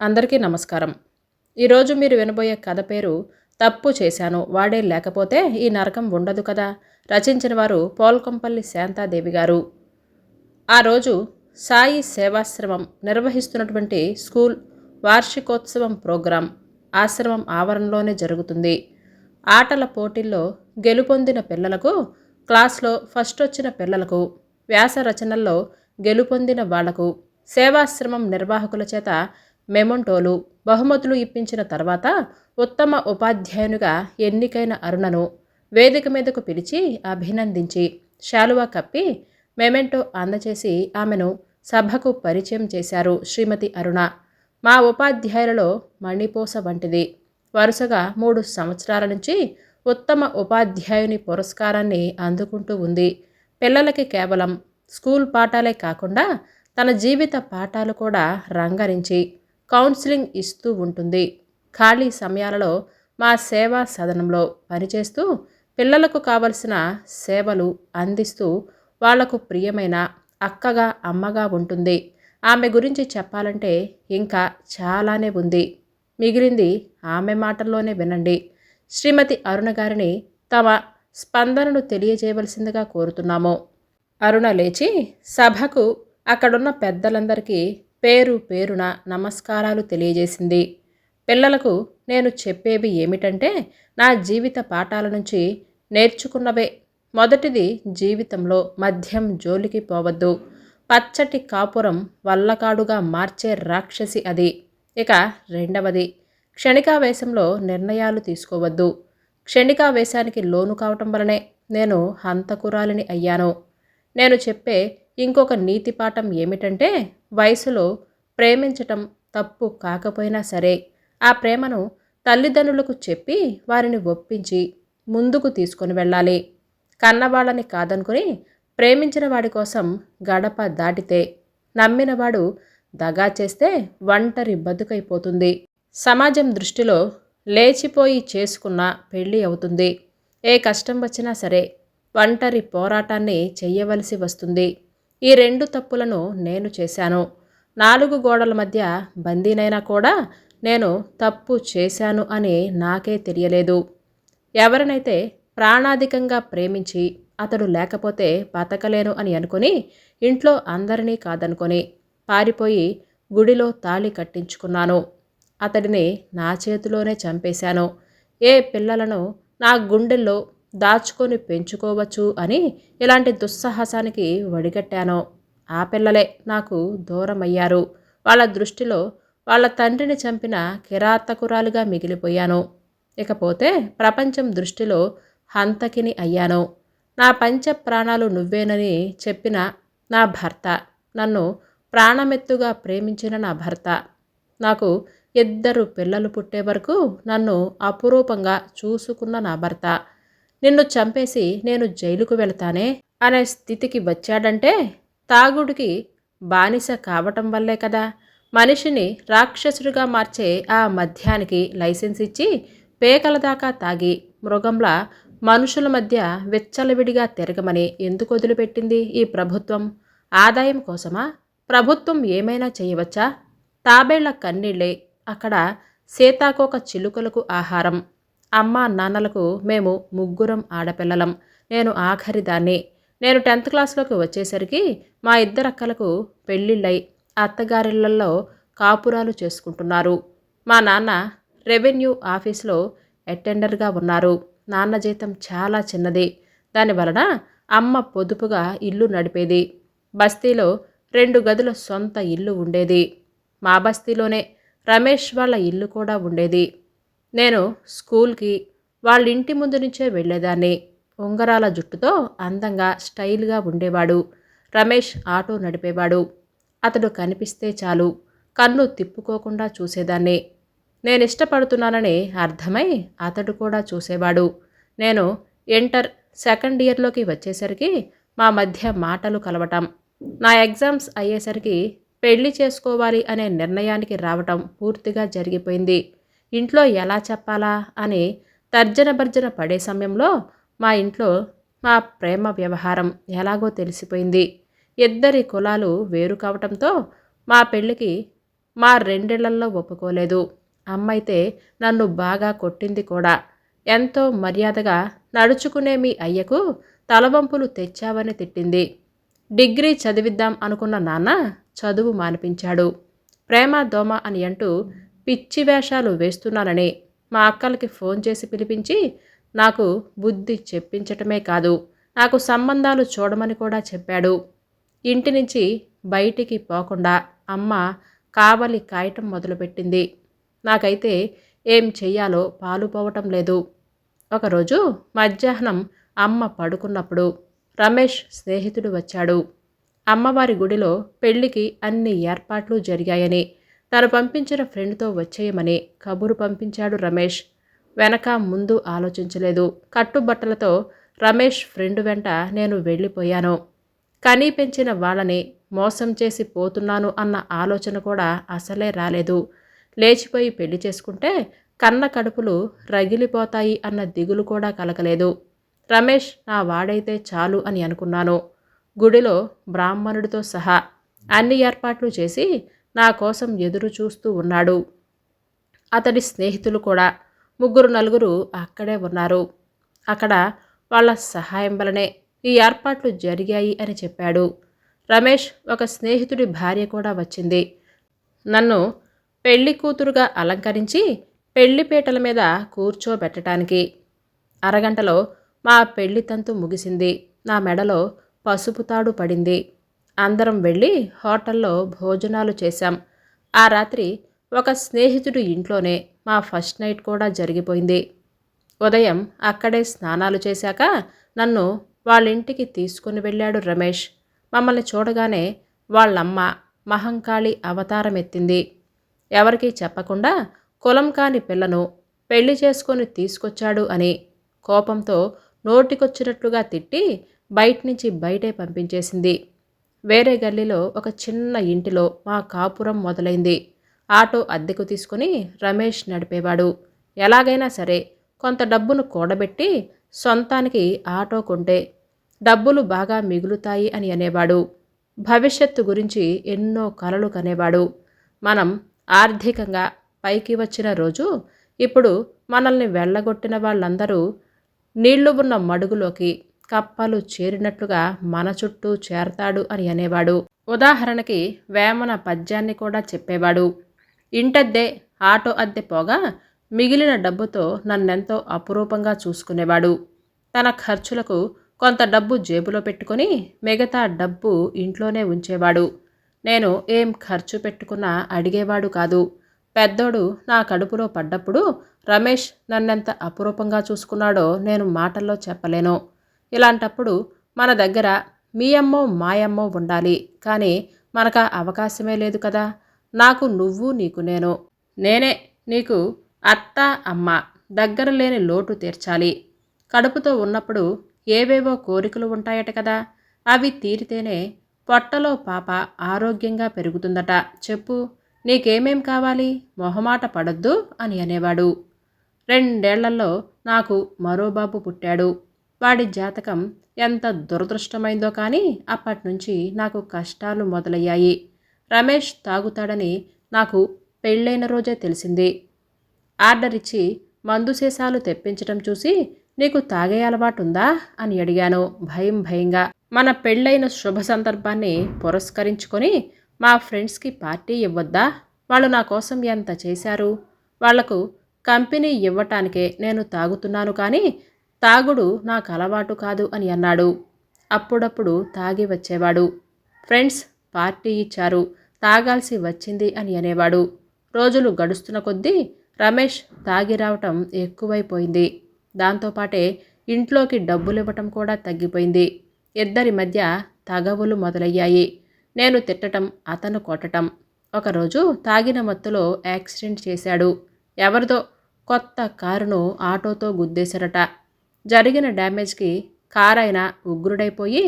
అందరికీ నమస్కారం. ఈరోజు మీరు వినబోయే కథ పేరు తప్పు చేశాను వాడే లేకపోతే ఈ నరకం ఉండదు కదా? రచించిన వారు పోల్కంపల్లి శాంతాదేవి గారు. ఆ రోజు సాయి సేవాశ్రమం నిర్వహిస్తున్నటువంటి స్కూల్ వార్షికోత్సవం ప్రోగ్రాం ఆశ్రమం ఆవరణలోనే జరుగుతుంది. ఆటల పోటీల్లో గెలుపొందిన పిల్లలకు క్లాస్లో ఫస్ట్ వచ్చిన పిల్లలకు వ్యాస రచనల్లో గెలుపొందిన వాళ్ళకు సేవాశ్రమం నిర్వాహకుల చేత మెమొంటోలు బహుమతులు ఇప్పించిన తర్వాత ఉత్తమ ఉపాధ్యాయునిగా ఎన్నికైన అరుణను వేదిక మీదకు పిలిచి అభినందించి శాలువా కప్పి మెమెంటో అందచేసి ఆమెను సభకు పరిచయం చేశారు శ్రీమతి అరుణ. మా ఉపాధ్యాయులలో మణిపోస వంటిది. వరుసగా మూడు సంవత్సరాల నుంచి ఉత్తమ ఉపాధ్యాయుని పురస్కారాన్ని అందుకుంటూ ఉంది. పిల్లలకి కేవలం స్కూల్ పాఠాలే కాకుండా తన జీవిత పాఠాలు కూడా రంగరించి కౌన్సిలింగ్ ఇస్తూ ఉంటుంది. ఖాళీ సమయాలలో మా సేవా సదనంలో పనిచేస్తూ పిల్లలకు కావలసిన సేవలు అందిస్తూ వాళ్ళకు ప్రియమైన అక్కగా అమ్మగా ఉంటుంది. ఆమె గురించి చెప్పాలంటే ఇంకా చాలానే ఉంది. మిగిలింది ఆమె మాటల్లోనే వినండి. శ్రీమతి అరుణ గారిని తమ స్పందనను తెలియజేయవలసిందిగా కోరుతున్నాము. అరుణ లేచి సభకు అక్కడున్న పెద్దలందరికీ పేరు పేరున నమస్కారాలు తెలియజేసింది. పిల్లలకు నేను చెప్పేవి ఏమిటంటే నా జీవిత పాఠాల నుంచి నేర్చుకున్నవే. మొదటిది జీవితంలో మద్యం జోలికి పోవద్దు. పచ్చటి కాపురం వల్లకాడుగా మార్చే రాక్షసి అది. ఇక రెండవది క్షణికావేశంలో నిర్ణయాలు తీసుకోవద్దు. క్షణికావేశానికి లోను కావటం వలనే నేను హంతకురాలిని అయ్యాను. నేను చెప్పే ఇంకొక నీతి పాఠం ఏమిటంటే వయసులో ప్రేమించటం తప్పు కాకపోయినా సరే ఆ ప్రేమను తల్లిదండ్రులకు చెప్పి వారిని ఒప్పించి ముందుకు తీసుకొని వెళ్ళాలి. కన్నవాళ్ళని కాదనుకుని ప్రేమించిన వాడి కోసం గడప దాటితే నమ్మినవాడు దగా చేస్తే ఒంటరి బతుకైపోతుంది. సమాజం దృష్టిలో లేచిపోయి చేసుకున్న పెళ్ళి అవుతుంది. ఏ కష్టం వచ్చినా సరే ఒంటరి పోరాటాన్ని చెయ్యవలసి వస్తుంది. ఈ రెండు తప్పులను నేను చేశాను. నాలుగు గోడల మధ్య బందీనైనా కూడా నేను తప్పు చేశాను అని నాకే తెలియలేదు. ఎవరినైతే ప్రాణాధికంగా ప్రేమించి అతడు లేకపోతే బతకలేను అని అనుకుని ఇంట్లో అందరినీ కాదనుకొని పారిపోయి గుడిలో తాళి కట్టించుకున్నాను. అతడిని నా చేతిలోనే చంపేశాను. ఏ పిల్లలను నా గుండెల్లో దాచుకొని పెంచుకోవచ్చు అని ఇలాంటి దుస్సాహసానికి వడిగట్టాను. ఆ పిల్లలే నాకు దూరమయ్యారు. వాళ్ళ దృష్టిలో వాళ్ళ తండ్రిని చంపిన కిరాతకురాలుగా మిగిలిపోయాను. ఇకపోతే ప్రపంచం దృష్టిలో హంతకిని అయ్యాను. నా పంచ ప్రాణాలు నువ్వేనని చెప్పిన నా భర్త నన్ను ప్రాణమెత్తుగా ప్రేమించిన నా భర్త. నాకు ఇద్దరు పిల్లలు పుట్టే వరకు నన్ను అపురూపంగా చూసుకున్న నా భర్త. నిన్ను చంపేసి నేను జైలుకు వెళతానే అనే స్థితికి వచ్చాడంటే తాగుడికి బానిస కావటం వల్లే కదా. మనిషిని రాక్షసుడిగా మార్చే ఆ మద్యానికి లైసెన్స్ ఇచ్చి పేకల దాకా తాగి మృగంలా మనుషుల మధ్య విచ్చలవిడిగా తిరగమని ఎందుకు వదిలిపెట్టింది ఈ ప్రభుత్వం? ఆదాయం కోసమా? ప్రభుత్వం ఏమైనా చేయవచ్చా? తాబేళ్ళ కన్నీళ్ళే అక్కడ సీతాకోక చిలుకలకు ఆహారం. అమ్మ నాన్నలకు మేము ముగ్గురం ఆడపిల్లలం. నేను ఆఖరి దాన్ని. నేను టెన్త్ క్లాస్లోకి వచ్చేసరికి మా ఇద్దరక్కలకు పెళ్ళిళ్ళై అత్తగారిళ్ళల్లో కాపురాలు చేసుకుంటున్నారు. మా నాన్న రెవెన్యూ ఆఫీస్లో అటెండర్గా ఉన్నారు. నాన్న జీతం చాలా చిన్నది. దానివలన అమ్మ పొదుపుగా ఇల్లు నడిపేది. బస్తీలో రెండు గదుల సొంత ఇల్లు ఉండేది. మా బస్తీలోనే రమేష్ వాళ్ళ ఇల్లు కూడా ఉండేది. నేను స్కూల్కి వాళ్ళ ఇంటి ముందు నుంచే వెళ్ళేదాన్ని. ఉంగరాల జుట్టుతో అందంగా స్టైల్గా ఉండేవాడు. రమేష్ ఆటో నడిపేవాడు. అతడు కనిపిస్తే చాలు. కన్ను తిప్పుకోకుండా చూసేదాన్ని. నేను ఇష్టపడుతున్నానని అర్థమై అతడు కూడా చూసేవాడు. నేను ఇంటర్ సెకండ్ ఇయర్లోకి వచ్చేసరికి మా మధ్య మాటలు కలవటం నా ఎగ్జామ్స్ అయ్యేసరికి పెళ్ళి చేసుకోవాలి అనే నిర్ణయానికి రావటం పూర్తిగా జరిగిపోయింది. ఇంట్లో ఎలా చెప్పాలా అని తర్జన భర్జన పడే సమయంలో మా ఇంట్లో మా ప్రేమ వ్యవహారం ఎలాగో తెలిసిపోయింది. ఇద్దరి కులాలు వేరు కావటంతో మా పెళ్ళికి మా రెండేళ్ళలో ఒప్పుకోలేదు. అమ్మైతే నన్ను బాగా కొట్టింది కూడా. ఎంతో మర్యాదగా నడుచుకునే మీ అయ్యకు తలవంపులు తెచ్చావని తిట్టింది. డిగ్రీ చదివిద్దాం అనుకున్న నాన్న చదువు మానిపించాడు. ప్రేమ దోమ అని అంటూ పిచ్చి వేషాలు వేస్తున్నానని మా అక్కలకి ఫోన్ చేసి పిలిపించి నాకు బుద్ధి చెప్పించటమే కాదు నాకు సంబంధాలు చూడమని కూడా చెప్పాడు. ఇంటి నుంచి బయటికి పోకుండా అమ్మ కావలి కాయటం మొదలుపెట్టింది. నాకైతే ఏం చెయ్యాలో పాలుపోవటం లేదు. ఒకరోజు మధ్యాహ్నం అమ్మ పడుకున్నప్పుడు రమేష్ స్నేహితుడు వచ్చాడు. అమ్మవారి గుడిలో పెళ్ళికి అన్ని ఏర్పాట్లు జరిగాయని తను పంపించిన ఫ్రెండ్తో వచ్చేయమని కబురు పంపించాడు రమేష్. వెనక ముందు ఆలోచించలేదు. కట్టుబట్టలతో రమేష్ ఫ్రెండ్ వెంట నేను వెళ్ళిపోయాను. కనీ పెంచిన వాళ్ళని మోసం చేసి పోతున్నాను అన్న ఆలోచన కూడా అసలే రాలేదు. లేచిపోయి పెళ్ళి చేసుకుంటే కన్న కడుపులు రగిలిపోతాయి అన్న దిగులు కూడా కలగలేదు. రమేష్ నా వాడైతే చాలు అని అనుకున్నాను. గుడిలో బ్రాహ్మణుడితో సహా అన్ని ఏర్పాట్లు చేసి నా కోసం ఎదురు చూస్తూ ఉన్నాడు. అతడి స్నేహితులు కూడా ముగ్గురు నలుగురు అక్కడే ఉన్నారు. అక్కడ వాళ్ళ సహాయం వలనే ఈ ఏర్పాట్లు జరిగాయి అని చెప్పాడు. రమేష్ ఒక స్నేహితుడి భార్య కూడా వచ్చింది. నన్ను పెళ్ళి కూతురుగా అలంకరించి పెళ్ళిపీటల మీద కూర్చోబెట్టడానికి అరగంటలో మా పెళ్ళి తంతు ముగిసింది. నా మెడలో పసుపు తాడు పడింది. అందరం వెళ్ళి హోటల్లో భోజనాలు చేశాం. ఆ రాత్రి ఒక స్నేహితుడు ఇంట్లోనే మా ఫస్ట్ నైట్ కూడా జరిగిపోయింది. ఉదయం అక్కడే స్నానాలు చేశాక నన్ను వాళ్ళ ఇంటికి తీసుకుని వెళ్ళాడు రమేష్. మమ్మల్ని చూడగానే వాళ్ళమ్మ మహంకాళి అవతారం ఎత్తింది. ఎవరికీ చెప్పకుండా కులం కాని పిల్లను పెళ్ళి చేసుకొని తీసుకొచ్చాడు అని కోపంతో నోటికొచ్చినట్లుగా తిట్టి బయట నుంచి బయటే పంపించేసింది. వేరే గల్లీలో ఒక చిన్న ఇంటిలో మా కాపురం మొదలైంది. ఆటో అద్దెకు తీసుకుని రమేష్ నడిపేవాడు. ఎలాగైనా సరే కొంత డబ్బును కూడబెట్టి సొంతానికి ఆటో కొంటే డబ్బులు బాగా మిగులుతాయి అని అనేవాడు. భవిష్యత్తు గురించి ఎన్నో కలలు కనేవాడు. మనం ఆర్థికంగా పైకి వచ్చిన రోజు ఇప్పుడు మనల్ని వెళ్ళగొట్టిన వాళ్ళందరూ నీళ్ళు ఉన్న మడుగులోకి కప్పలు చేరినట్లుగా మన చుట్టూ చేరతాడు అని అనేవాడు. ఉదాహరణకి వేమన పద్యాన్ని కూడా చెప్పేవాడు. ఇంటద్దె ఆటో అద్దె పోగా మిగిలిన డబ్బుతో నన్నెంతో అపురూపంగా చూసుకునేవాడు. తన ఖర్చులకు కొంత డబ్బు జేబులో పెట్టుకొని మిగతా డబ్బు ఇంట్లోనే ఉంచేవాడు. నేను ఏం ఖర్చు పెట్టుకున్నా అడిగేవాడు కాదు. పెద్దోడు నా కడుపులో పడ్డప్పుడు రమేష్ నన్నెంత అపురూపంగా చూసుకున్నాడో నేను మాటల్లో చెప్పలేను. ఇలాంటప్పుడు మన దగ్గర మీ అమ్మో మాయమ్మో ఉండాలి. కానీ మనకు అవకాశమే లేదు కదా. నాకు నువ్వు నీకు నేను. నేనే నీకు అత్త అమ్మ దగ్గర లేని లోటు తీర్చాలి. కడుపుతో ఉన్నప్పుడు ఏవేవో కోరికలు ఉంటాయట కదా. అవి తీరితేనే పొట్టలో పాప ఆరోగ్యంగా పెరుగుతుందట. చెప్పు నీకేమేం కావాలి? మొహమాట పడద్దు అని అనేవాడు. రెండేళ్ళలో నాకు మరో బాబు పుట్టాడు. వాడి జాతకం ఎంత దురదృష్టమైందో కానీ అప్పటినుంచి నాకు కష్టాలు మొదలయ్యాయి. రమేష్ తాగుతాడని నాకు పెళ్ళైన రోజే తెలిసింది. ఆర్డర్ ఇచ్చి మందు సీసాలు తెప్పించటం చూసి నీకు తాగే అలవాటుందా? అని అడిగాను భయం భయంగా. మన పెళ్ళైన శుభ సందర్భాన్ని పురస్కరించుకొని మా ఫ్రెండ్స్కి పార్టీ ఇవ్వద్దా? వాళ్ళు నా కోసం ఎంత చేశారు? వాళ్ళకు కంపెనీ ఇవ్వటానికే నేను తాగుతున్నాను కానీ తాగుడు నాకు అలవాటు కాదు అని అన్నాడు. అప్పుడప్పుడు తాగి వచ్చేవాడు. ఫ్రెండ్స్ పార్టీ ఇచ్చారు. తాగాల్సి వచ్చింది అని అనేవాడు. రోజులు గడుస్తున్న కొద్దీ రమేష్ తాగి రావటం ఎక్కువైపోయింది. దాంతోపాటే ఇంట్లోకి డబ్బులు ఇవ్వటం కూడా తగ్గిపోయింది. ఇద్దరి మధ్య తగవులు మొదలయ్యాయి. నేను తిట్టటం అతను కొట్టటం. ఒకరోజు తాగిన మత్తులో యాక్సిడెంట్ చేశాడు. ఎవరిదో కొత్త కారును ఆటోతో గుద్దేశారట. జరిగిన డ్యామేజ్కి కారైన ఉగ్రుడైపోయి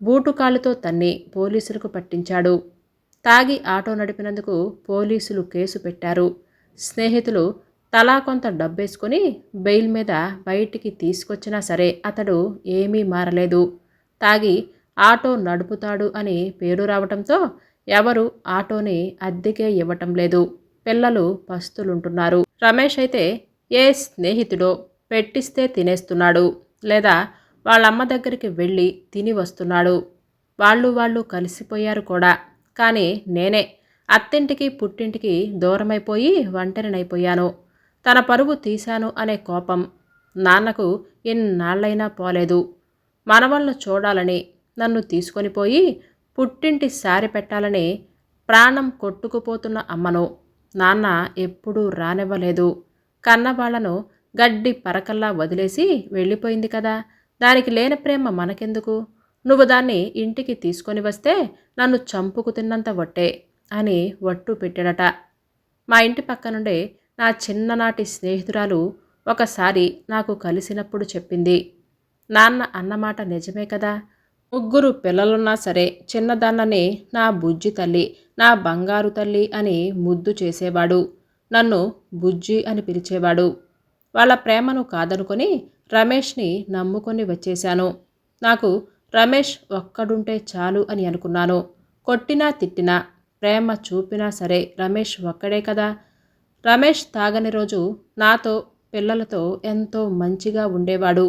బూటుకాలుతో తన్ని పోలీసులకు పట్టించాడు. తాగి ఆటో నడిపినందుకు పోలీసులు కేసు పెట్టారు. స్నేహితులు తలా కొంత డబ్బేసుకొని బెయిల్ మీద బయటికి తీసుకొచ్చినా సరే అతడు ఏమీ మారలేదు. తాగి ఆటో నడుపుతాడు అని పేరు రావటంతో ఎవరు ఆటోని అద్దెకే ఇవ్వటం లేదు. పిల్లలు పస్తులుంటున్నారు. రమేష్ అయితే ఏ స్నేహితుడో పెట్టిస్తే తినేస్తున్నాడు లేదా వాళ్ళమ్మ దగ్గరికి వెళ్ళి తిని వస్తున్నాడు. వాళ్ళు వాళ్ళు కలిసిపోయారు కూడా. కానీ నేనే అత్తింటికి పుట్టింటికి దూరమైపోయి ఒంటరినైపోయాను. తన పరువు తీశాను అనే కోపం నాన్నకు ఎన్నాళ్ళైనా పోలేదు. మనవలను చూడాలని నన్ను తీసుకొని పోయి పుట్టింటి సారి పెట్టాలని ప్రాణం కొట్టుకుపోతున్న అమ్మను నాన్న ఎప్పుడూ రానివ్వలేదు. కన్నవాళ్ళను గడ్డి పరకల్లా వదిలేసి వెళ్ళిపోయింది కదా. దానికి లేని ప్రేమ మనకెందుకు? నువ్వు దాన్ని ఇంటికి తీసుకొని వస్తే నన్ను చంపుకు తిన్నంత వట్టే అని వట్టు పెట్టాడట. మా ఇంటి పక్క నుండే నా చిన్ననాటి స్నేహితురాలు ఒకసారి నాకు కలిసినప్పుడు చెప్పింది. నాన్న అన్నమాట నిజమే కదా. ముగ్గురు పిల్లలున్నా సరే చిన్నదాన్నని నా బుజ్జి తల్లి నా బంగారు తల్లి అని ముద్దు చేసేవాడు. నన్ను బుజ్జి అని పిలిచేవాడు. వాళ్ళ ప్రేమను కాదనుకొని రమేష్ని నమ్ముకొని వచ్చేశాను. నాకు రమేష్ ఒక్కడుంటే చాలు అని అనుకున్నాను. కొట్టినా తిట్టినా ప్రేమ చూపినా సరే రమేష్ ఒక్కడే కదా. రమేష్ తాగని రోజు నాతో పిల్లలతో ఎంతో మంచిగా ఉండేవాడు.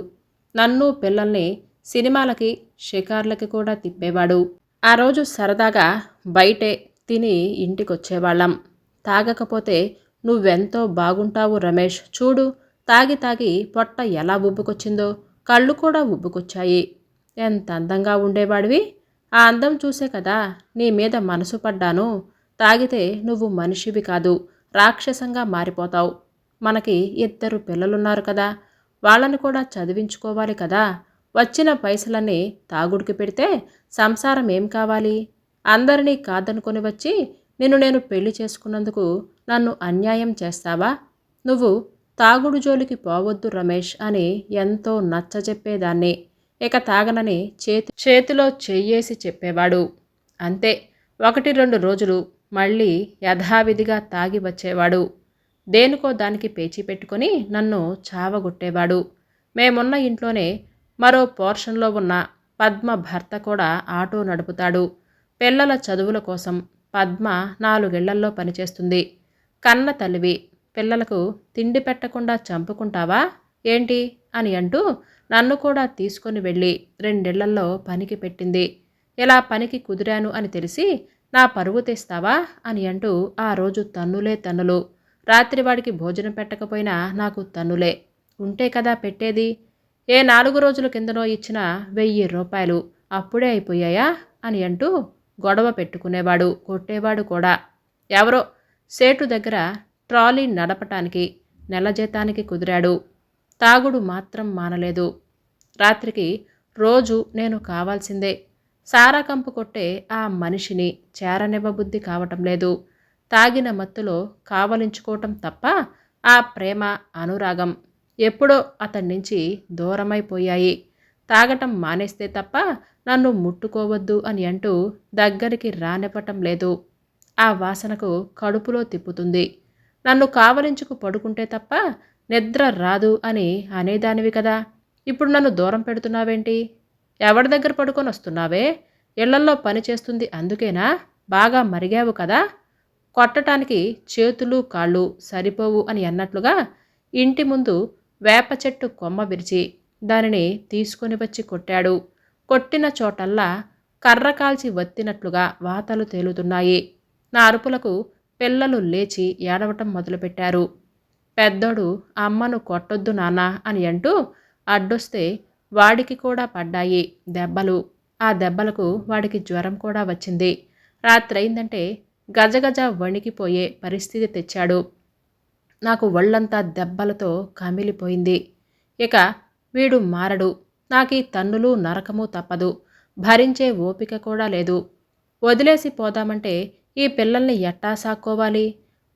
నన్ను పిల్లల్ని సినిమాలకి షికార్లకి కూడా తిప్పేవాడు. ఆ రోజు సరదాగా బయటే తిని ఇంటికొచ్చేవాళ్ళం. తాగకపోతే నువ్వెంతో బాగుంటావు రమేష్ చూడు. తాగి తాగి పొట్ట ఎలా ఉబ్బుకొచ్చిందో కళ్ళు కూడా ఉబ్బుకొచ్చాయి. ఎంత అందంగా ఉండేవాడివి? ఆ అందం చూసే కదా నీ మీద మనసు పడ్డాను. తాగితే నువ్వు మనిషివి కాదు రాక్షసంగా మారిపోతావు. మనకి ఇద్దరు పిల్లలున్నారు కదా వాళ్ళని కూడా చదివించుకోవాలి కదా. వచ్చిన పైసలన్నీ తాగుడికి పెడితే సంసారం ఏం కావాలి? అందరినీ కాదనుకొని వచ్చి నిన్ను నేను పెళ్ళి చేసుకున్నందుకు నన్ను అన్యాయం చేస్తావా? నువ్వు తాగుడు జోలికి పోవద్దు రమేష్ అని ఎంతో నచ్చజెప్పేదాన్ని. ఇక తాగనని చేతి చేతిలో చెయ్యేసి చెప్పేవాడు. అంతే ఒకటి రెండు రోజులు మళ్ళీ యథావిధిగా తాగి వచ్చేవాడు. దేనికో దానికి పేచీ పెట్టుకొని నన్ను చావగొట్టేవాడు. మేమున్న ఇంట్లోనే మరో పోర్షన్లో ఉన్న పద్మ భర్త కూడా ఆటో నడుపుతాడు. పిల్లల చదువుల కోసం పద్మ నాలుగేళ్ళల్లో పనిచేస్తుంది. కన్న తల్లివి పిల్లలకు తిండి పెట్టకుండా చంపుకుంటావా? ఏంటి? అని అంటూ నన్ను కూడా తీసుకొని వెళ్ళి రెండేళ్ళలో పనికి పెట్టింది. ఇలా పనికి కుదిరాను అని తెలిసి నా పరువు తెస్తావా? అని అంటూ ఆ రోజు తన్నులే తన్నులు. రాత్రి వాడికి భోజనం పెట్టకపోయినా నాకు తన్నులే. ఉంటే కదా పెట్టేది? ఏ నాలుగు రోజుల కిందనో ఇచ్చిన వెయ్యి రూపాయలు అప్పుడే అయిపోయాయా? అని అంటూ గొడవ పెట్టుకునేవాడు కొట్టేవాడు కూడా. ఎవరో? సేటు దగ్గర ట్రాలీ నడపటానికి నెల జీతానికి కుదిరాడు. తాగుడు మాత్రం మానలేదు. రాత్రికి రోజు నేను కావాల్సిందే. సారా కంపు కొట్టే ఆ మనిషిని చేరనివ్వబుద్ధి కావటం లేదు. తాగిన మత్తులో కావలించుకోవటం తప్ప ఆ ప్రేమ అనురాగం ఎప్పుడో అతడి నుంచి దూరమైపోయాయి. తాగటం మానేస్తే తప్ప నన్ను ముట్టుకోవద్దు అని అంటూ దగ్గరికి రానివ్వటం లేదు. ఆ వాసనకు కడుపులో తిప్పుతుంది. నన్ను కావలించుకు పడుకుంటే తప్ప నిద్ర రాదు అని అనేదానివి కదా. ఇప్పుడు నన్ను దూరం పెడుతున్నావేంటి? ఎవరి దగ్గర పడుకొని వస్తున్నావే? ఇళ్ళల్లో పనిచేస్తుంది అందుకేనా? బాగా మరిగావు కదా. కొట్టటానికి చేతులు కాళ్ళు సరిపోవు అని అన్నట్లుగా ఇంటి ముందు వేప చెట్టు కొమ్మ విరిచి దానిని తీసుకొని వచ్చి కొట్టాడు. కొట్టిన చోటల్లా కర్ర కాల్చి వత్తినట్లుగా వాతలు తేలుతున్నాయి. నా అరుపులకు పిల్లలు లేచి ఏడవటం మొదలుపెట్టారు. పెద్దోడు అమ్మను కొట్టొద్దు నానా అని అంటూ అడ్డొస్తే వాడికి కూడా పడ్డాయి దెబ్బలు. ఆ దెబ్బలకు వాడికి జ్వరం కూడా వచ్చింది. రాత్రైందంటే గజగజ వణికిపోయే పరిస్థితి తెచ్చాడు. నాకు ఒళ్ళంతా దెబ్బలతో కమిలిపోయింది. ఇక వీడు మారడు. నాకీ తన్నులు నరకము తప్పదు. భరించే ఓపిక కూడా లేదు. వదిలేసి పోదామంటే ఈ పిల్లల్ని ఎట్టా సాక్కోవాలి?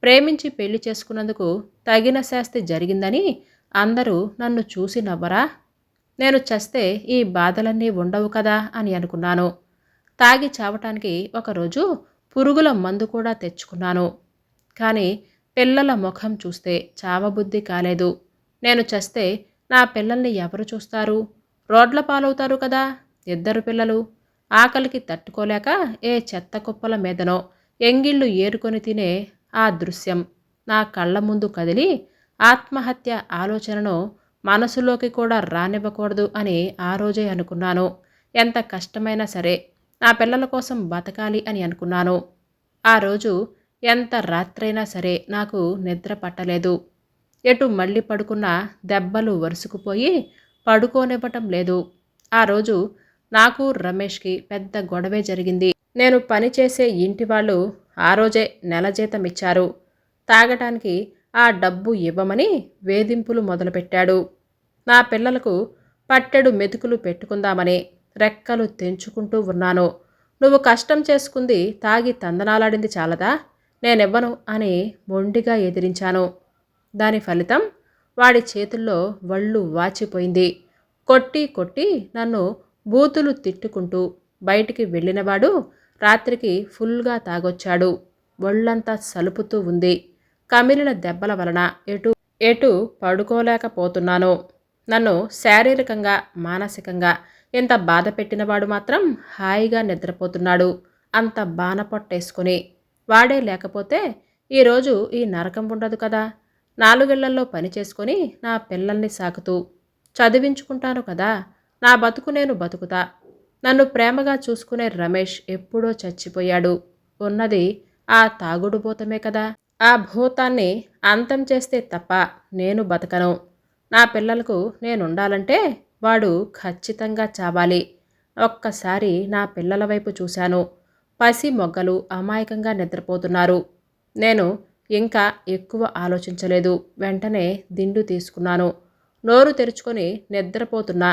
ప్రేమించి పెళ్ళి చేసుకున్నందుకు తగిన శాస్తి జరిగిందని అందరూ నన్ను చూసి నవ్వరా? నేను చస్తే ఈ బాధలన్నీ ఉండవు కదా అని అనుకున్నాను. తాగి చావటానికి ఒకరోజు పురుగుల మందు కూడా తెచ్చుకున్నాను. కానీ పిల్లల ముఖం చూస్తే చావబుద్ధి కాలేదు. నేను చస్తే నా పిల్లల్ని ఎవరు చూస్తారు? రోడ్ల పాలవుతారు కదా ఇద్దరు పిల్లలు. ఆకలికి తట్టుకోలేక ఏ చెత్త కుప్పల మీదనో ఎంగిళ్ళు ఏరుకొని తినే ఆ దృశ్యం. నా కళ్ళ ముందు కదిలి ఆత్మహత్య ఆలోచనను మనసులోకి కూడా రానివ్వకూడదు అని ఆ రోజే అనుకున్నాను. ఎంత కష్టమైనా సరే నా పిల్లల కోసం బతకాలి అని అనుకున్నాను. ఆ రోజు ఎంత రాత్రైనా సరే నాకు నిద్ర పట్టలేదు. ఎటు మళ్ళీ పడుకున్న దెబ్బలు వరుసుకుపోయి పడుకోనివ్వటం లేదు. ఆ రోజు నాకు రమేష్కి పెద్ద గొడవే జరిగింది. నేను పనిచేసే ఇంటి వాళ్ళు ఆ రోజే నెల జీతం ఇచ్చారు. తాగటానికి ఆ డబ్బు ఇవ్వమని వేధింపులు మొదలుపెట్టాడు. నా పిల్లలకు పట్టెడు మెతుకులు పెట్టుకుందామని రెక్కలు తెంచుకుంటూ ఉన్నాను. నువ్వు కష్టం చేసుకుంది తాగి తందనాలాడింది చాలదా? నేనివ్వను అని మొండిగా ఎదిరించాను. దాని ఫలితం వాడి చేతుల్లో వళ్ళు వాచిపోయింది. కొట్టి కొట్టి నన్ను బూతులు తిట్టుకుంటూ బయటికి వెళ్ళినవాడు రాత్రికి ఫుల్గా తాగొచ్చాడు. ఒళ్ళంతా సలుపుతూ ఉంది. కమిలిన దెబ్బల వలన ఎటు ఎటు పడుకోలేకపోతున్నాను. నన్ను శారీరకంగా మానసికంగా ఎంత బాధ పెట్టినవాడు మాత్రం హాయిగా నిద్రపోతున్నాడు. అంత బాన పొట్టేసుకుని. వాడే లేకపోతే ఈరోజు ఈ నరకం ఉండదు కదా. నాలుగేళ్ళలో పని చేసుకొని నా పిల్లల్ని సాకుతూ. చదివించుకుంటాను కదా. నా బతుకు నేను బతుకుతా. నన్ను ప్రేమగా చూసుకునే రమేష్ ఎప్పుడో చచ్చిపోయాడు. ఉన్నది ఆ తాగుడు భూతమే కదా. ఆ భూతాన్ని అంతం చేస్తే తప్ప నేను బతకను. నా పిల్లలకు నేనుండాలంటే వాడు ఖచ్చితంగా చావాలి. ఒక్కసారి నా పిల్లల వైపు చూశాను. పసి మొగ్గలు అమాయకంగా నిద్రపోతున్నారు. నేను ఇంకా ఎక్కువ ఆలోచించలేదు. వెంటనే దిండు తీసుకున్నాను. నోరు తెరుచుకొని నిద్రపోతున్న.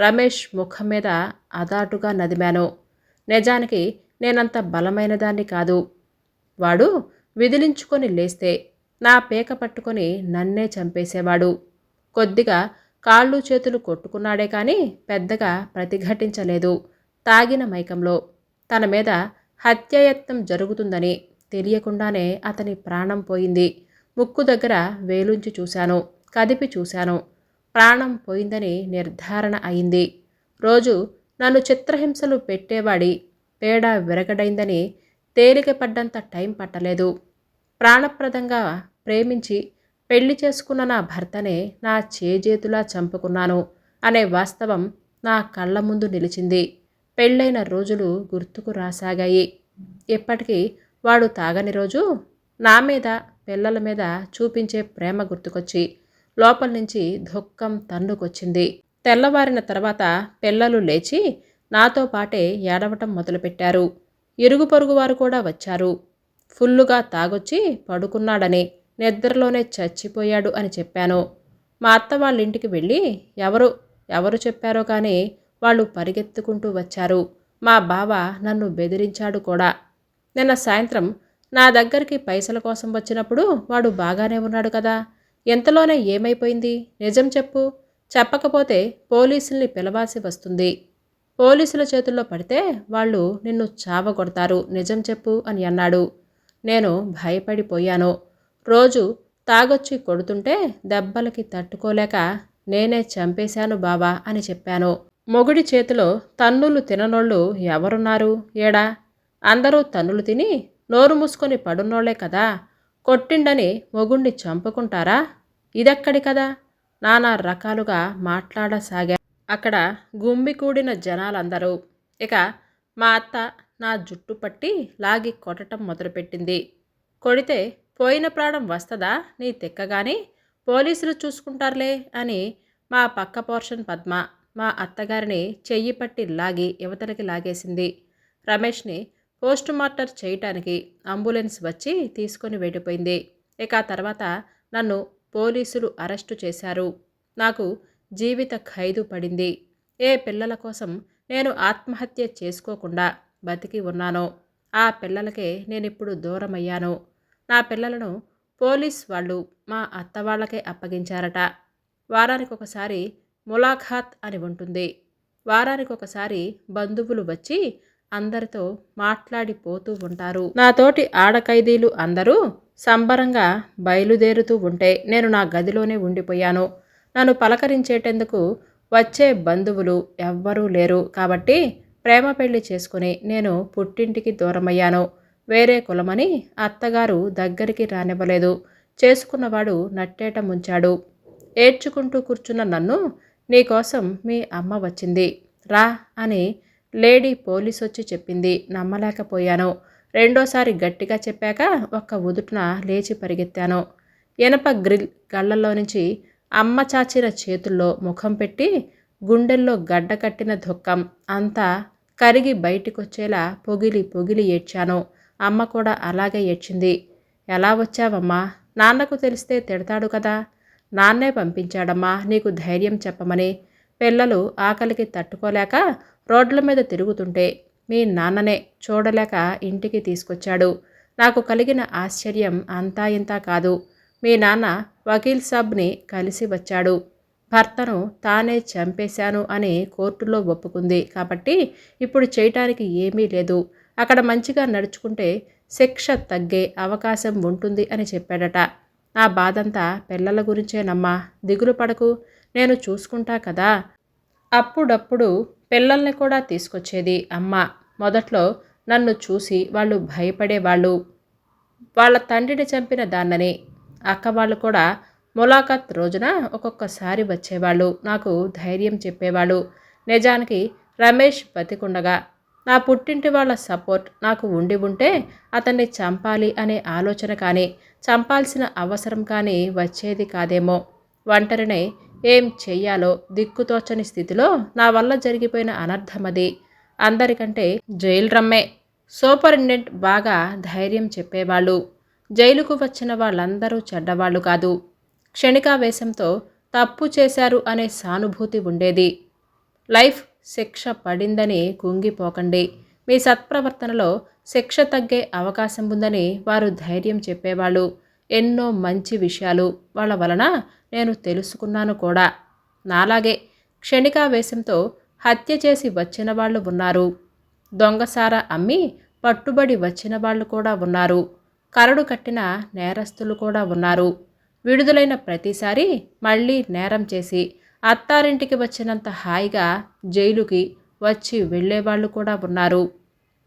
రమేష్ ముఖం మీద అదాటుగా నదిమాను. నిజానికి నేనంత బలమైన దాన్ని కాదు. వాడు విదిలించుకొని లేస్తే నా పేక పట్టుకొని నన్నే చంపేసేవాడు. కొద్దిగా కాళ్ళు చేతులు కొట్టుకున్నాడే కానీ పెద్దగా ప్రతిఘటించలేదు. తాగిన మైకంలో తన మీద హత్యాయత్నం జరుగుతుందని తెలియకుండానే అతని ప్రాణం పోయింది. ముక్కు దగ్గర వేలుంచి చూశాను. కదిపి చూశాను. ప్రాణం పోయిందని నిర్ధారణ అయింది. రోజు నన్ను చిత్రహింసలు పెట్టేవాడి పేడ విరగడైందని తేలికపడ్డంత టైం పట్టలేదు. ప్రాణప్రదంగా ప్రేమించి పెళ్ళి చేసుకున్న నా భర్తనే నా చేజేతులా చంపుకున్నాను అనే వాస్తవం నా కళ్ళ ముందు నిలిచింది. పెళ్ళైన రోజులు గుర్తుకు రాసాగాయి. ఇప్పటికీ వాడు తాగని రోజు నా మీద పిల్లల మీద చూపించే ప్రేమ గుర్తుకొచ్చి లోపల నుంచి దుఃఖం తన్నుకొచ్చింది. తెల్లవారిన తర్వాత పిల్లలు లేచి నాతో పాటే ఏడవటం మొదలుపెట్టారు. ఇరుగు పొరుగు వారు కూడా వచ్చారు. ఫుల్లుగా తాగొచ్చి పడుకున్నాడని నిద్రలోనే చచ్చిపోయాడు అని చెప్పాను. మా అత్త వాళ్ళ ఇంటికి వెళ్ళి ఎవరు ఎవరు చెప్పారో కానీ వాళ్ళు పరిగెత్తుకుంటూ వచ్చారు. మా బావ నన్ను బెదిరించాడు కూడా. నిన్న సాయంత్రం నా దగ్గరికి పైసల కోసం వచ్చినప్పుడు వాడు బాగానే ఉన్నాడు కదా. ఎంతలోనే ఏమైపోయింది? నిజం చెప్పు. చెప్పకపోతే పోలీసుల్ని పిలవాల్సి వస్తుంది. పోలీసుల చేతుల్లో పడితే వాళ్ళు నిన్ను చావగొడతారు. నిజం చెప్పు అని అన్నాడు. నేను భయపడిపోయాను. రోజు తాగొచ్చి కొడుతుంటే దెబ్బలకి తట్టుకోలేక నేనే చంపేశాను బావా అని చెప్పాను. మొగుడి చేతిలో తన్నులు తిననోళ్ళు ఎవరున్నారు? ఏడా? అందరూ తన్నులు తిని నోరు మూసుకొని పడున్నోళ్ళే కదా. కొట్టిండని మొగుణ్ణి చంపుకుంటారా? ఇదెక్కడి కదా నానా రకాలుగా మాట్లాడసాగా అక్కడ గుమ్మికూడిన జనాలందరూ. ఇక మా అత్త నా జుట్టు పట్టి లాగి కొట్టడం మొదలుపెట్టింది. కొడితే పోయిన ప్రాణం వస్తుందా? నీ తెక్కగాని పోలీసులు చూసుకుంటారులే అని మా పక్క పోర్షన్ పద్మ మా అత్తగారిని చెయ్యి పట్టి లాగి యువతలకి లాగేసింది. రమేష్ని పోస్ట్ చేయటానికి అంబులెన్స్ వచ్చి తీసుకొని వెళ్ళిపోయింది. ఇక తర్వాత నన్ను పోలీసులు అరెస్టు చేశారు. నాకు జీవిత ఖైదు పడింది. ఏ పిల్లల కోసం నేను ఆత్మహత్య చేసుకోకుండా బతికి ఉన్నానో ఆ పిల్లలకే నేనిప్పుడు దూరమయ్యాను. నా పిల్లలను పోలీస్ వాళ్ళు మా అత్త వాళ్ళకే అప్పగించారట. వారానికి ఒకసారి ములాఖాత్ అని ఉంటుంది. వారానికి ఒకసారి బంధువులు వచ్చి అందరితో మాట్లాడిపోతూ ఉంటారు. నాతోటి ఆడఖైదీలు అందరూ సంబరంగా బయలుదేరుతూ ఉంటే నేను నా గదిలోనే ఉండిపోయాను. నన్ను పలకరించేటందుకు వచ్చే బంధువులు ఎవ్వరూ లేరు. కాబట్టి ప్రేమ పెళ్ళి చేసుకుని నేను పుట్టింటికి దూరమయ్యాను. వేరే కులమని అత్తగారు దగ్గరికి రానివ్వలేదు. చేసుకున్నవాడు నట్టేట ముంచాడు. ఏడ్చుకుంటూ కూర్చున్న నన్ను నీకోసం మీ అమ్మ వచ్చింది. రా అని లేడీ పోలీస్ వచ్చి చెప్పింది నమ్మలేకపోయాను. రెండోసారి గట్టిగా చెప్పాక ఒక్క ఉదుటున లేచి పరిగెత్తాను. ఇనప గ్రిల్ గళ్ళల్లో నుంచి అమ్మ చాచిన చేతుల్లో ముఖం పెట్టి గుండెల్లో గడ్డ కట్టిన దుఃఖం అంతా కరిగి బయటికొచ్చేలా పొగిలి పొగిలి ఏడ్చాను. అమ్మ కూడా అలాగే ఏడ్చింది. ఎలా వచ్చావమ్మా? నాన్నకు తెలిస్తే తిడతాడు కదా? నాన్నే పంపించాడమ్మా నీకు ధైర్యం చెప్పమని. పిల్లలు ఆకలికి తట్టుకోలేక రోడ్ల మీద తిరుగుతుంటే మీ నాన్ననే చూడలేక ఇంటికి తీసుకొచ్చాడు. నాకు కలిగిన ఆశ్చర్యం అంతా ఇంతా కాదు. మీ నాన్న వకీల్ సాబ్ని కలిసి వచ్చాడు. భర్తను తానే చంపేశాను అని కోర్టులో ఒప్పుకుంది కాబట్టి ఇప్పుడు చేయటానికి ఏమీ లేదు. అక్కడ మంచిగా నడుచుకుంటే శిక్ష తగ్గే అవకాశం ఉంటుంది అని చెప్పాడట. నా బాధంతా పిల్లల గురించేనమ్మా. దిగులు పడకు. నేను చూసుకుంటా కదా. అప్పుడప్పుడు పిల్లల్ని కూడా తీసుకొచ్చేది అమ్మ. మొదట్లో నన్ను చూసి వాళ్ళు భయపడేవాళ్ళు. వాళ్ళ తండ్రిని చంపిన దాన్నని. అక్క వాళ్ళు కూడా ములాఖాత్ రోజున ఒక్కొక్కసారి వచ్చేవాళ్ళు. నాకు ధైర్యం చెప్పేవాళ్ళు. నిజానికి రమేష్ బతికుండగా. నా పుట్టింటి వాళ్ళ సపోర్ట్ నాకు ఉండి ఉంటే అతన్ని చంపాలి అనే ఆలోచన కానీ చంపాల్సిన అవసరం కానీ వచ్చేది కాదేమో. ఒంటరినే ఏం చెయ్యాలో దిక్కుతోచని స్థితిలో నా వల్ల జరిగిపోయిన అనర్థమది అందరికంటే జైలు రమ్మే. సూపరింటెండెంట్ బాగా ధైర్యం చెప్పేవాళ్ళు. జైలుకు వచ్చిన వాళ్ళందరూ చెడ్డవాళ్ళు కాదు. క్షణికావేశంతో తప్పు చేశారు అనే సానుభూతి ఉండేది. లైఫ్ శిక్ష పడిందని కుంగిపోకండి. మీ సత్ప్రవర్తనలో శిక్ష తగ్గే అవకాశం ఉందని వారు ధైర్యం చెప్పేవాళ్ళు. ఎన్నో మంచి విషయాలు వాళ్ళ వలన నేను తెలుసుకున్నాను కూడా. నాలాగే క్షణికావేశంతో హత్య చేసి వచ్చిన వాళ్ళు ఉన్నారు. దొంగసార అమ్మి పట్టుబడి వచ్చిన వాళ్ళు కూడా ఉన్నారు. కరడు కట్టిన నేరస్తులు కూడా ఉన్నారు. విడుదలైన ప్రతిసారి మళ్ళీ నేరం చేసి అత్తారింటికి వచ్చినంత హాయిగా జైలుకి వచ్చి వెళ్ళేవాళ్ళు కూడా ఉన్నారు.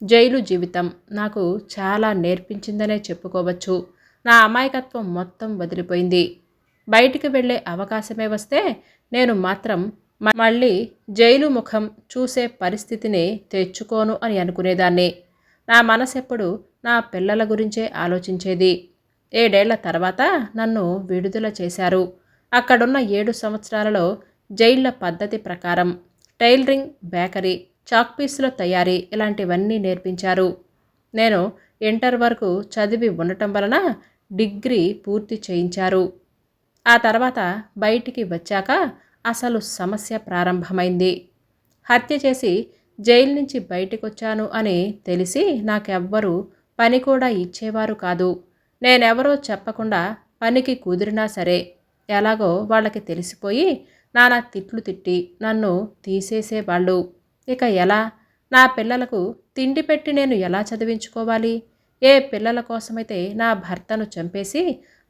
జైలు జీవితం నాకు చాలా నేర్పించిందనే చెప్పుకోవచ్చు. నా అమాయకత్వం మొత్తం వదిలిపోయింది. బయటికి వెళ్ళే అవకాశమే వస్తే నేను మాత్రం మళ్ళీ జైలు ముఖం చూసే పరిస్థితిని తెచ్చుకోను అని అనుకునేదాన్ని. నా మనసెప్పుడు నా పిల్లల గురించే ఆలోచించేది. ఏడేళ్ళ తర్వాత నన్ను విడుదల చేశారు. అక్కడున్న ఏడు సంవత్సరాలలో జైళ్ళ పద్ధతి ప్రకారం టైలరింగ్ బేకరీ చాక్పీస్ల తయారీ ఇలాంటివన్నీ నేర్పించారు. నేను ఇంటర్ వరకు చదివి ఉండటం వలన డిగ్రీ పూర్తి చేయించారు. ఆ తర్వాత బయటికి వచ్చాక అసలు సమస్య ప్రారంభమైంది. హత్య చేసి జైలు నుంచి బయటకొచ్చాను అని తెలిసి నాకెవ్వరూ పని కూడా ఇచ్చేవారు కాదు. నేనెవరో చెప్పకుండా పనికి కుదిరినా సరే ఎలాగో వాళ్ళకి తెలిసిపోయి నానా తిట్లు తిట్టి నన్ను తీసేసేవాళ్ళు. ఇక ఎలా? నా పిల్లలకు తిండి పెట్టి నేను ఎలా చదివించుకోవాలి? ఏ పిల్లల కోసమైతే నా భర్తను చంపేసి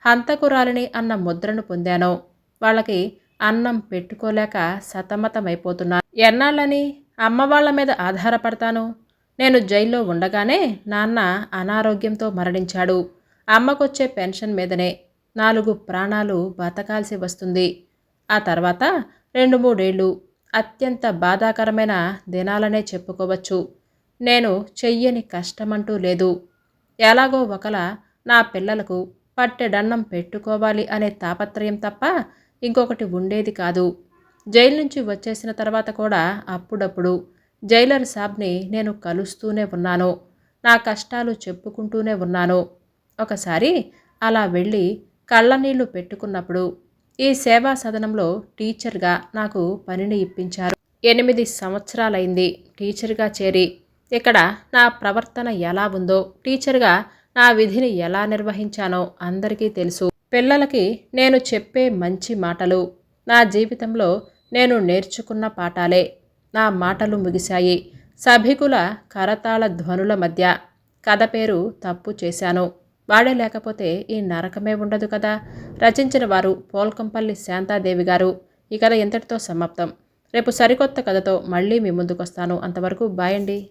హంతకురాలిని అన్న ముద్రను పొందానో వాళ్ళకి అన్నం పెట్టుకోలేక సతమతమైపోతున్నా. ఎన్నాళ్ళని అమ్మ వాళ్ళ మీద ఆధారపడతాను? నేను జైల్లో ఉండగానే నాన్న అనారోగ్యంతో మరణించాడు. అమ్మకొచ్చే పెన్షన్ మీదనే నాలుగు ప్రాణాలు బతకాల్సి వస్తుంది. ఆ తర్వాత రెండు మూడేళ్ళు అత్యంత బాధాకరమైన దినాలనే చెప్పుకోవచ్చు. నేను చెయ్యని కష్టమంటూ లేదు. ఎలాగో ఒకలా నా పిల్లలకు పట్టెడన్నం పెట్టుకోవాలి అనే తాపత్రయం తప్ప ఇంకొకటి ఉండేది కాదు. జైలు నుంచి వచ్చేసిన తర్వాత కూడా అప్పుడప్పుడు జైలర్ సాబ్ని నేను కలుస్తూనే ఉన్నాను. నా కష్టాలు చెప్పుకుంటూనే ఉన్నాను. ఒకసారి అలా వెళ్ళి కళ్ళనీళ్ళు పెట్టుకున్నప్పుడు ఈ సేవా సదనంలో టీచర్గా నాకు పనిని ఇప్పించారు. ఎనిమిది సంవత్సరాలైంది టీచర్గా చేరి ఇక్కడ నా ప్రవర్తన ఎలా ఉందో టీచర్గా నా విధిని ఎలా నిర్వహించానో అందరికీ తెలుసు. పిల్లలకి నేను చెప్పే మంచి మాటలు నా జీవితంలో నేను నేర్చుకున్న పాఠాలే. నా మాటలు ముగిశాయి. సభికుల కరతాళ ధ్వనుల మధ్య కథ పేరు తప్పు చేశాను. వాడే లేకపోతే ఈ నరకమే ఉండదు కదా? రచించిన వారు పోల్కంపల్లి శాంతాదేవి గారు. ఈ కథ ఎంతటితో సమాప్తం. రేపు సరికొత్త కథతో మళ్ళీ మీ ముందుకొస్తాను. అంతవరకు బాయ్ అండి.